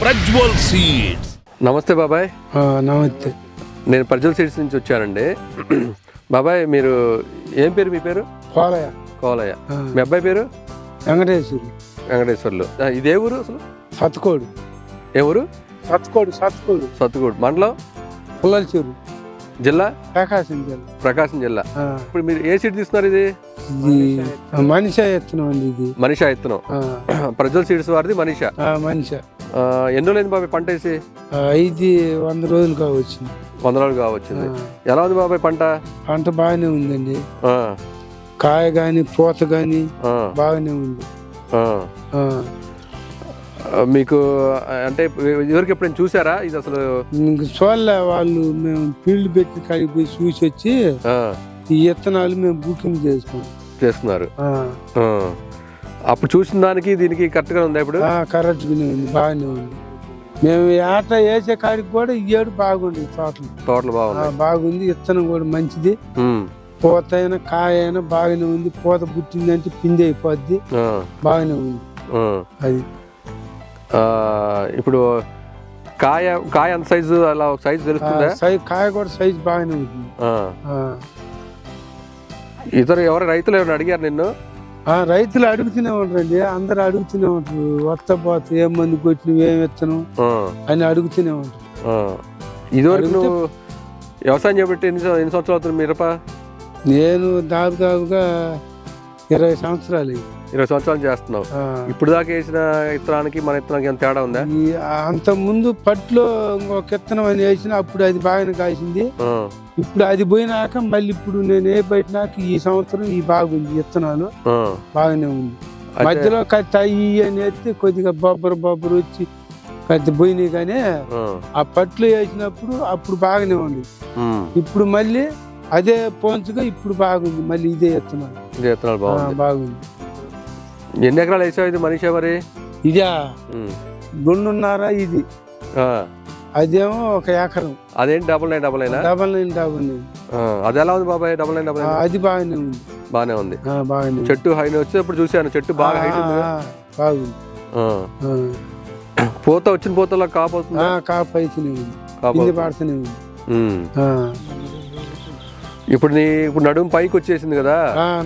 Prajwal seeds. నమస్తే బాబాయ్. నమస్తే. నేను ప్రజల్ సీడ్స్ నుంచి వచ్చానండి. బాబాయ్ మీరు ఏం పేరు మీ పేరు? కోలయ్య. ఆ, మీ అబ్బాయి పేరు? వెంకటేశ్వరు వెంకటేశ్వర్లు. ఇదే ఊరు అసలు? సత్కోడు. ఏ ఊరు? సత్కోడు సత్కోడు. సత్తుగూడు మండలం? పుల్లల చెరు జిల్లా? ప్రకాశం జిల్లా. ప్రకాశం జిల్లా. ఇప్పుడు మీరు ఏ సీడ్ తీస్తున్నారు ఇది? మనిషి ఎత్తున్నాం అండి ఇది. మనిషా ఇత్తనం ఆ, ప్రజల్ సీడ్స్ వారిది మనిషా. మనిషి. ఎన్ని రోజులైంది బాబాయ్ పంట వేసి? ఇది వంద రోజులు కావచ్చింది వంద రోజులు కావచ్చింది ఎలా ఉంది బాబాయ్ పంట? పంట బాగానే ఉందండి. కాయ కానీ పూత కానీ బాగానే ఉంది. మీకు అంటే ఇదివరకు ఎప్పుడైనా చూసారా? ఇది అసలు చూడలే వాళ్ళు మేము ఫీల్డ్ పెట్టి కాడికి పోయి చూసి వచ్చి ఈ విత్తనాలు మేము బుకింగ్ చేసుకున్నాం. చేస్తున్నారు. అప్పుడు చూసిన దానికి దీనికి కరెక్ట్గా ఉందా ఇప్పుడు? కరెక్ట్గానే ఉంది బాగానే ఉంది. మేము ఏట వేసే కాడికి కూడా ఈ ఏడు బాగుంది తోటలు తోటలు బాగున్నాయి బాగుంది విత్తనం కూడా మంచిది. పూత అయినా కాయ అయినా బాగానే ఉంది పూత పుట్టిందంటే పిండి అయిపోద్ది. బాగానే ఉంది. అది. ఇప్పుడు కాయ కాయ ఎంత సైజు అలా ఒక సైజు తెలుస్తుందా? సైజ్ కాయ కూడా సైజ్ బాగానే. ఆ. ఇతరు ఎవరు రైతులు ఎవరైనా అడిగారు నిన్ను? రైతులు అడుగుతూనే ఉంటారండి. అందరు అడుగుతూనే ఉంటారు. వత్త పోత ఏం మంది కొట్టినవి ఏం విత్తనం అని అడుగుతూనే ఉంటారు. ఇదివరకు నువ్వు వ్యవసాయం చేపట్టి ఎన్ని ఎన్ని సంవత్సరాలు అవుతుంది మిరప? నేను దాదాపుగా ఇరవై సంవత్సరాలు. ఇరవై సంవత్సరాలు చేస్తున్నావు. ఇప్పుడు దాకా వేసిన ఇత్తనానికి మన ఇత్తనానికి ఎంత తేడా ఉందా? అంత ముందు పట్లో ఇంకొక విత్తనం అని వేసిన అప్పుడు అది బాగానే కాసింది. ఇప్పుడు అది పోయినాక మళ్ళీ ఇప్పుడు నేను ఏ పెట్టినాక ఈ సంవత్సరం ఈ బాగుంది విత్తనాలు. బాగానే ఉంది. మధ్యలో కత్తి అయ్యి అని ఎత్తి కొద్దిగా బొబ్బరు బొబ్బరు వచ్చి కత్తి పోయినాయి కానీ ఆ, పట్లు వేసినప్పుడు అప్పుడు బాగానే ఉంది. ఇప్పుడు మళ్ళీ అదే పోంచుగా ఇప్పుడు బాగుంది. మళ్ళీ ఇదే విత్తనాలు ఆ, బాగుంది. ఎన్ని ఎకరాలు వేసావు ఇది మనిషి మరి ఇదా ఉమ్. రెండున్నర ఇది. అదేమో ఒక ఎకరం అదేంటి డబుల్ నైన్ డబుల్ నైనా డబల్ నైన్ డబల్ నైన్ అది ఎలా ఉంది బాబాయ్ డబుల్ నైన్ డబుల్ నైన్ అది బాగానే ఉంది. బాగానే ఉంది. బాగానే. చెట్టు హైట్ వచ్చేటప్పుడు చూశాను చెట్టు బాగా హైట్ ఉంది బాగుంది. పూత వచ్చిన పూతలో కాపు అవుతుంది కాపు ఉంది. కింది అవుతుంది. పడుతూనే ఉంది. ఇప్పుడు నీ ఇప్పుడు నడుము పైకి వచ్చేసింది కదా?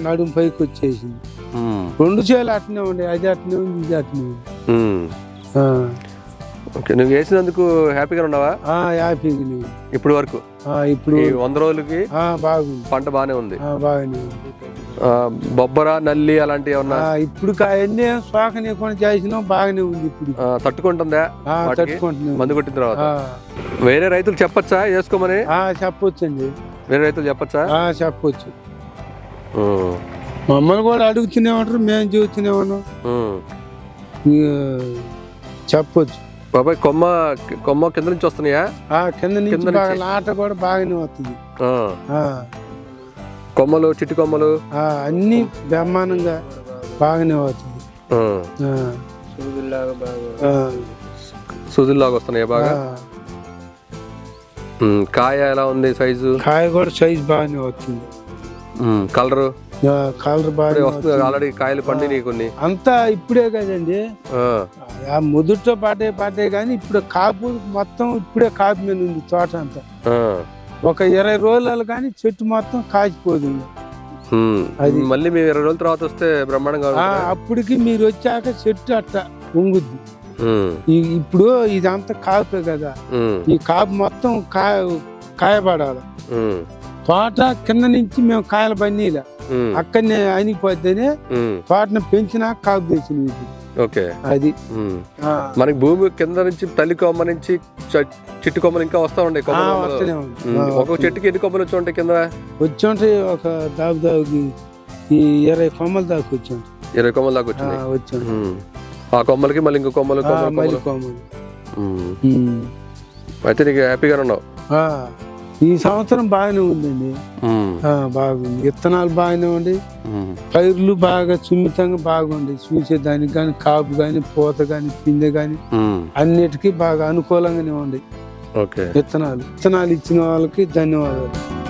నడుము పైకి వచ్చేసింది. రెండు చేలు అట్నే ఉండే అది అట్నే ఉంది ఇది అట్నే ఉంది. ఓకే నువ్వు వేసినందుకు హ్యాపీగా ఉన్నావా? హ్యాపీగా ఉంది. ఇప్పుడు వరకు? ఇప్పుడు వంద రోజులకి బాగుంది. పంట బాగానే ఉంది. బాగానే బొబ్బర నల్లి అలాంటివి ఏమన్నా? ఇప్పుడు అన్నీ సోకనీయకుండా చేసినాం బాగానే ఉంది ఇప్పుడు. తట్టుకుంటుందా? మందు కొట్టిన తర్వాత? వేరే రైతులు చెప్పొచ్చా వేసుకోమని? ఆ, చెప్పొచ్చండి. వేరే రైతులు చెప్పొచ్చా? చెప్పొచ్చు. మమ్మల్ని కూడా అడుగుతూనే ఉంటారు మేము చెబుతూనే ఉన్నాం. చెప్పొచ్చు. బాబాయ్ కొమ్మ కొమ్మ కింద నుంచి వస్తున్నాయా? ఆ కింద నుంచి కింద బాగా నుంచి. లాట కూడా బాగానే వస్తుంది. ఆ. ఆ, కొమ్మలు చిట్టి కొమ్మలు? ఆ, అన్ని బ్రహ్మాండంగా బాగానే అవుతుంది సూదుల్లాగా వస్తున్నాయా బాగా. కాయ ఎలా ఉంది సైజు? కాయ కూడా సైజ్ బాగానే అవుతుంది కలరు? కలర్ బాగా ఆల్రెడీ కాయలు పండినాయి కొన్ని అంతా ఇప్పుడే కదండి ఆ. పాటే పాటే కానీ ఇప్పుడు కాపు మొత్తం ఇప్పుడే కాపు మీద ఉంది తోట అంతా. ఒక ఇరవై రోజులు కానీ చెట్టు మొత్తం కాచిపోతుంది ఉమ్. అది. మళ్ళీ మేము ఇరవై రోజుల తర్వాత వస్తే బ్రహ్మాండంగా? అప్పటికి మీరు వచ్చాక చెట్టు అట్ట ఉంగుద్ది ఇప్పుడు ఇదంతా కాపే కదా. ఈ కాపు మొత్తం కాయ కాయపడాలి. తోట కింద నుంచి మేము కాయలు పన్నీల. అక్కడనే అనిపోతేనే ఉమ్. తోటను పెంచినాక కాపు తెచ్చింది ఇది ఓకే. అది. మనకి భూమి కింద నుంచి తల్లి కొమ్మ నుంచి చిట్టు కొమ్మలు ఇంకా వస్తా ఉండే ఒక్కొక్క చెట్టుకి ఎన్ని కొమ్మలు వచ్చి ఉంటాయి కింద? వచ్చి ఉంటాయి ఒక దాబు దాబుకి ఈ ఇరవై కొమ్మల దాకా వచ్చి. ఇరవై కొమ్మలు దాకా వచ్చి. ఆ కొమ్మలకి మళ్ళీ ఇంకో కొమ్మలు కొమ్మలు. అయితే నీకు హ్యాపీగా ఉన్నావు? ఈ సంవత్సరం బాగానే ఉందండి. బాగుంది. విత్తనాలు బాగానే ఉండి. పైర్లు బాగా సున్నితంగా బాగుంది చూసేదానికి కానీ కాపు కానీ పూత కానీ పిందె కానీ. అన్నిటికీ బాగా అనుకూలంగానే ఓకే. విత్తనాలు. విత్తనాలు ఇచ్చిన వాళ్ళకి ధన్యవాదాలు.